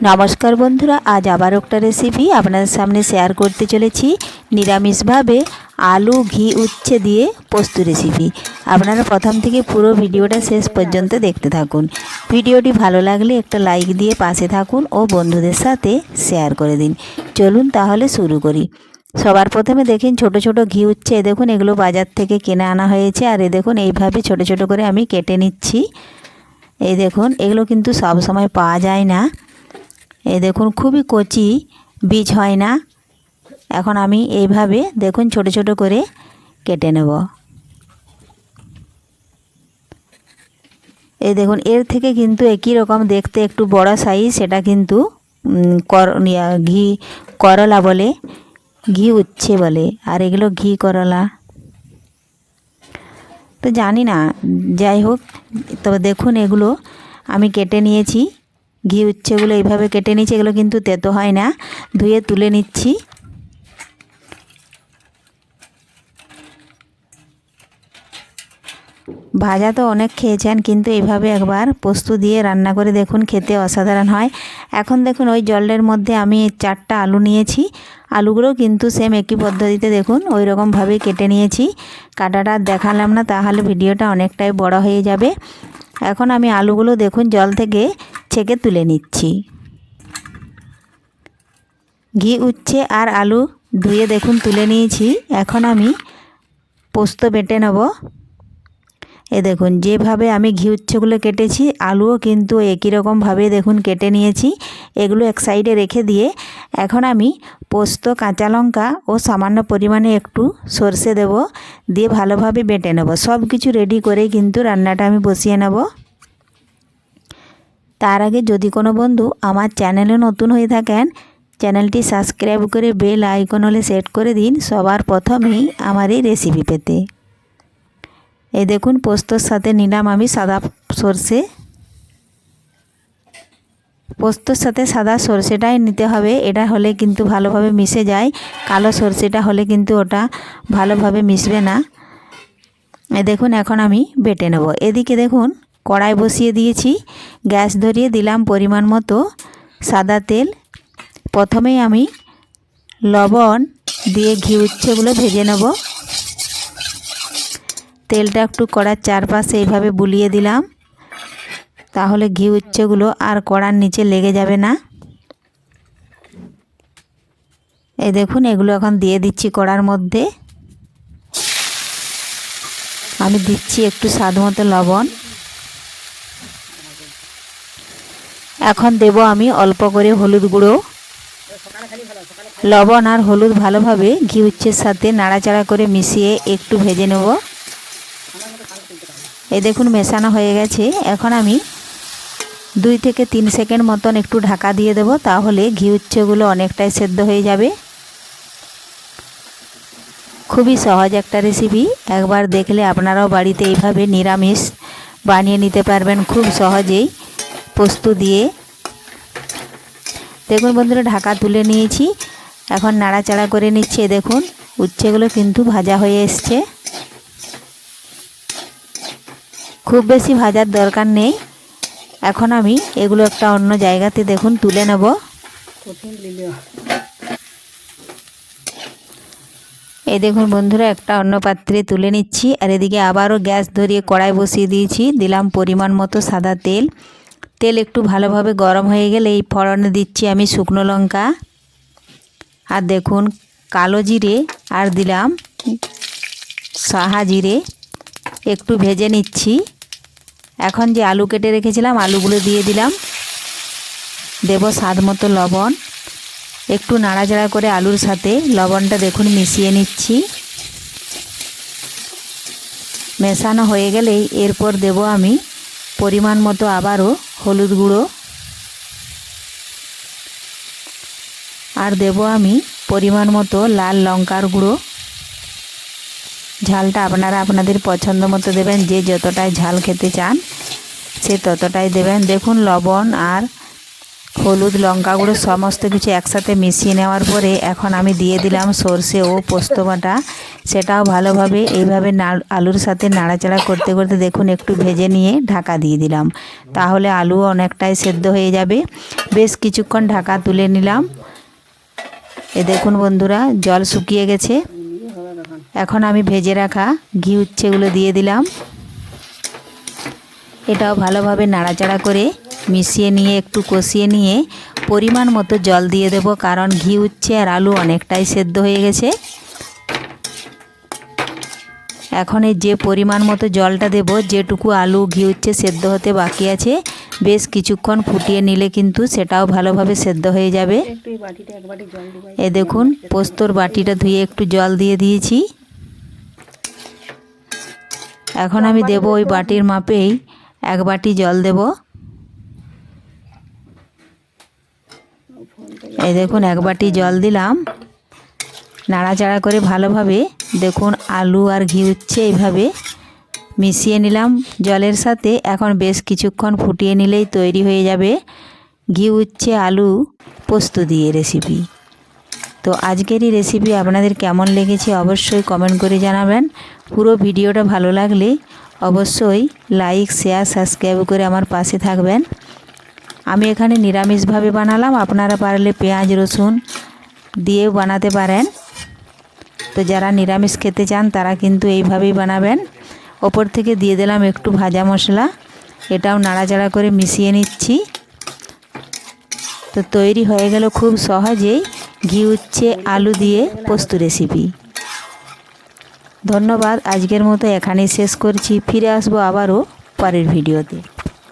নমস্কার বন্ধুরা, আজ আবার একটা রেসিপি আপনাদের সামনে শেয়ার করতে চলেছি। নিরামিষভাবে আলু, ঘি, উচ্ছে দিয়ে পোস্ত রেসিপি আপনারা প্রথম থেকে পুরো ভিডিওটা শেষ পর্যন্ত দেখতে থাকুন। ভিডিওটি ভালো লাগলে একটা লাইক দিয়ে পাশে থাকুন ও বন্ধুদের সাথে শেয়ার করে দিন। চলুন তাহলে শুরু করি। সবার প্রথমে দেখেন ছোট ছোট ঘি, উচ্ছে। দেখুন, এগুলো বাজার থেকে কিনে আনা হয়েছে। আর এ দেখুন, এইভাবে ছোট ছোট করে আমি কেটে নিচ্ছি। এই দেখুন, এগুলো কিন্তু সব সময় পাওয়া যায় না। এই দেখুন, খুবই কচি বীজ হয় না। এখন আমি এইভাবে দেখুন, ছোট ছোট করে কেটে নেব। এই দেখুন, এর থেকে কিন্তু একই রকম দেখতে, একটু বড় সাইজ সেটা কিন্তু কর ঘি, করলা বলে, ঘি উচ্ছে বলে, আর এগুলো ঘি, করলা। তো জানি না, যাই হোক, তবে দেখুন এগুলো আমি কেটে নিয়েছি। ঘি উচ্ছেগুলো এইভাবে কেটে নিচ্ছি এগুলো কিন্তু তেতো হয় না। ধুয়ে তুলে নিচ্ছি। ভাজা তো অনেক খেয়েছেন, কিন্তু এইভাবে একবার পোস্ত দিয়ে রান্না করে দেখুন, খেতে অসাধারণ হয়। এখন দেখুন, ওই জলের মধ্যে আমি চারটা আলু নিয়েছি। আলুগুলো কিন্তু সেম একই পদ্ধতিতে দেখুন ওই রকমভাবেই কেটে নিয়েছি। কাটাটা দেখালাম না, তাহলে ভিডিওটা অনেকটাই বড় হয়ে যাবে। এখন আমি আলুগুলো দেখুন, জল থেকে ছেঁকে তুলে নিচ্ছি। ঘি, উচ্ছে আর আলু ধুয়ে দেখুন, তুলে নিয়েছি। এখন আমি পোস্ত বেটে নেব। এ দেখুন, যেভাবে আমি ঘি, উচ্ছেগুলো কেটেছি, আলুও কিন্তু একই রকমভাবে দেখুন কেটে নিয়েছি। এগুলো এক সাইডে রেখে দিয়ে এখন আমি পোস্ত, কাঁচা লঙ্কা ও সামান্য পরিমাণে একটু সর্ষে দেব, দিয়ে ভালোভাবে বেটে নেব। সব কিছু রেডি করে কিন্তু রান্নাটা আমি বসিয়ে নেব। তার আগে যদি কোনো বন্ধু আমার চ্যানেলে নতুন হয়ে থাকেন, চ্যানেলটি সাবস্ক্রাইব করে বেল আইকন হলে সেট করে দিন সবার প্রথমেই আমার এই রেসিপি পেতে। এই দেখুন, পোস্তর সাথে নিলাম আমি সাদা সর্ষে। পোস্তর সাথে সাদা সর্ষেটাই নিতে হবে, এটা হলে কিন্তু ভালোভাবে মিশে যায়। কালো সর্ষেটা হলে কিন্তু ওটা ভালোভাবে মিশবে না। এ দেখুন, এখন আমি বেটে নেব। এদিকে দেখুন কড়াই বসিয়ে দিয়েছি। গ্যাস ধরিয়ে দিলাম পরিমাণ মতো সাদা তেল। প্রথমেই আমি লবণ দিয়ে ঘি উচ্ছেগুলো ভেজে নেব। তেলটা একটু কড়ার চারপাশে এইভাবে বুলিয়ে দিলাম। তাহলে ঘি উচ্ছেগুলো আর কড়ার নিচে লেগে যাবে না। এই দেখুন, এগুলো এখন দিয়ে দিচ্ছি কড়ার মধ্যে। আমি দিচ্ছি একটু স্বাদ মতো লবণ। এখন দেব আমি অল্প করে হলুদ গুঁড়ো। লবণ আর হলুদ ভালোভাবে ঘি উচ্ছের সাথে নাড়াচাড়া করে মিশিয়ে একটু ভেজে নেব। এই দেখুন মেশানো হয়ে গেছে। এখন আমি দুই থেকে তিন সেকেন্ড মতন একটু ঢাকা দিয়ে দেব, তাহলে ঘি উচ্ছেগুলো অনেকটাই সেদ্ধ হয়ে যাবে। খুবই সহজ একটা রেসিপি। একবার দেখলে আপনারাও বাড়িতে এইভাবে নিরামিষ বানিয়ে নিতে পারবেন খুব সহজেই। পোস্ত দিয়ে। দেখুন বন্ধুরা, ঢাকা তুলে নিয়েছি। এখন নাড়াচাড়া করে নিচ্ছে, দেখুন। উচ্ছেগুলো কিন্তু ভাজা হয়ে এসছে। খুব বেশি ভাজার দরকার নেই। এখন আমি এগুলো একটা অন্য জায়গাতে, দেখুন, তুলে নেব। এই দেখুন বন্ধুরা, একটা অন্য পাত্রে তুলে নিচ্ছি। আর এদিকে আবারও গ্যাস ধরিয়ে কড়াই বসিয়ে দিয়েছি। দিলাম পরিমাণ মতো সাদা তেল। তেল একটু ভালোভাবে গরম হয়ে গেলে এই ফড়নে দিচ্ছি আমি শুকনো লঙ্কা। আর দেখুন, কালো জিরে আর দিলাম সাহা জিরে। একটু ভেজে নিচ্ছি। এখন যে আলু কেটে রেখেছিলাম, আলুগুলো দিয়ে দিলাম। দেব স্বাদ মতো লবণ। একটু নাড়াচাড়া করে আলুর সাথে লবণটা দেখুন মিশিয়ে নিচ্ছি। মেশানো হয়ে গেলেই এরপর দেব আমি পরিমাণ মতো আবারও হলুদ গুঁড়ো। আর দেব আমি পরিমাণ মতো লাল লঙ্কার গুঁড়ো। ঝালটা আপনারা আপনাদের পছন্দ মতো দেবেন, যে যতটাই ঝাল খেতে চান সে ততটাই দেবেন। দেখুন, লবণ আর হলুদ লঙ্কা গুঁড়ো সমস্ত কিছু একসাথে মিশিয়ে নেওয়ার পরে এখন আমি দিয়ে দিলাম সর্ষে ও পোস্ত বাটা। সেটাও ভালোভাবে এইভাবে আলুর সাথে নাড়াচাড়া করতে করতে দেখুন একটু ভেজে নিয়ে ঢাকা দিয়ে দিলাম। তাহলে আলু অনেকটাই সেদ্ধ হয়ে যাবে। বেশ কিছুক্ষণ ঢাকা তুলে নিলাম। এ দেখুন বন্ধুরা, জল শুকিয়ে গেছে। এখন আমি ভেজে রাখা ঘি উচ্ছেগুলো দিয়ে দিলাম। এটাও ভালোভাবে নাড়াচাড়া করে মিশিয়ে নিয়ে, একটু কষিয়ে নিয়ে পরিমাণ মতো জল দিয়ে দেব, কারণ ঘি উচ্ছে আর আলু অনেকটাই সেদ্ধ হয়ে গেছে। এখন এই যে পরিমাণ মতো জলটা দেব, যেটুকু আলু, ঘি উচ্ছে সেদ্ধ হতে বাকি আছে, বেশ কিছুক্ষণ ফুটিয়ে নিলে কিন্তু সেটাও ভালোভাবে সেদ্ধ হয়ে যাবে। এ দেখুন, পোস্তর বাটিটা ধুয়ে একটু জল দিয়ে দিয়েছি। এখন আমি দেব ওই বাটির মাপেই এক বাটি জল দেব। এই দেখুন, এক বাটি জল দিলাম। নাড়াচাড়া করে ভালোভাবে দেখুন আলু আর ঘি উচ্ছে এইভাবে। মিশিয়ে নিলাম জলের সাথে। এখন বেশ কিছুক্ষণ ফুটিয়ে নিলেই তৈরি হয়ে যাবে ঘি উচ্ছে আলু পোস্ত দিয়ে রেসিপি তো আজকের এই রেসিপি আপনাদের কেমন লেগেছে অবশ্যই কমেন্ট করে জানাবেন। পুরো ভিডিওটা ভালো লাগলে অবশ্যই লাইক শেয়ার সাবস্ক্রাইব করে আমার পাশে থাকবেন। আমি এখানে নিরামিষভাবে বানালাম। আপনারা পারলে পেঁয়াজ, রসুন দিয়েও বানাতে পারেন। তো যারা নিরামিষ খেতে চান, তারা কিন্তু এইভাবেই বানাবেন। ওপর থেকে দিয়ে দিলাম একটু ভাজা মশলা। এটাও নাড়াচাড়া করে মিশিয়ে নিচ্ছি। তো তৈরি হয়ে গেল খুব সহজেই ঘি উচ্ছে আলু দিয়ে পোস্ত রেসিপি। ধন্যবাদ, আজকের মতো এখানেই শেষ করছি। ফিরে আসব আবারও পরের ভিডিওতে।